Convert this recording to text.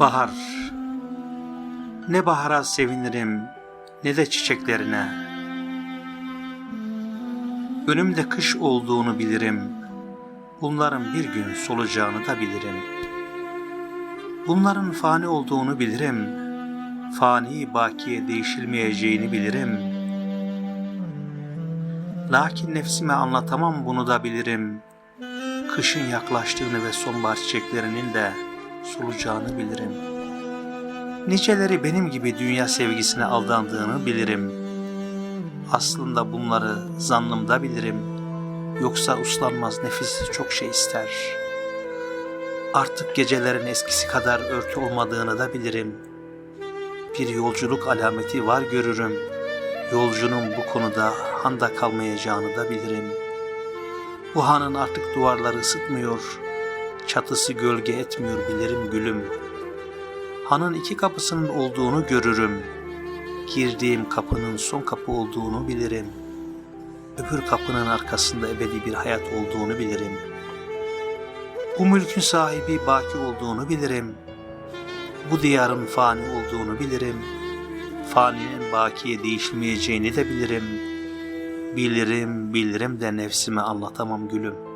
Bahar. Ne bahara sevinirim ne de çiçeklerine. Önümde kış olduğunu bilirim. Bunların bir gün solacağını da bilirim. Bunların fani olduğunu bilirim. Fani bakiye değişilmeyeceğini bilirim. Lakin nefsime anlatamam bunu da bilirim. Kışın yaklaştığını ve sonbahar çiçeklerinin de solacağını bilirim. Niceleri benim gibi dünya sevgisine aldandığını bilirim. Aslında bunları zannımda bilirim. Yoksa uslanmaz nefis çok şey ister. Artık gecelerin eskisi kadar örtü olmadığını da bilirim. Bir yolculuk alameti var görürüm. Yolcunun bu konuda handa kalmayacağını da bilirim.'' Bu hanın artık duvarları ısıtmıyor, çatısı gölge etmiyor bilirim gülüm. Hanın iki kapısının olduğunu görürüm. Girdiğim kapının son kapı olduğunu bilirim. Öbür kapının arkasında ebedi bir hayat olduğunu bilirim. Bu mülkün sahibi baki olduğunu bilirim. Bu diyarın fani olduğunu bilirim. Faninin bakiye değişmeyeceğini de bilirim.'' Bilirim, bilirim de nefsime anlatamam gülüm.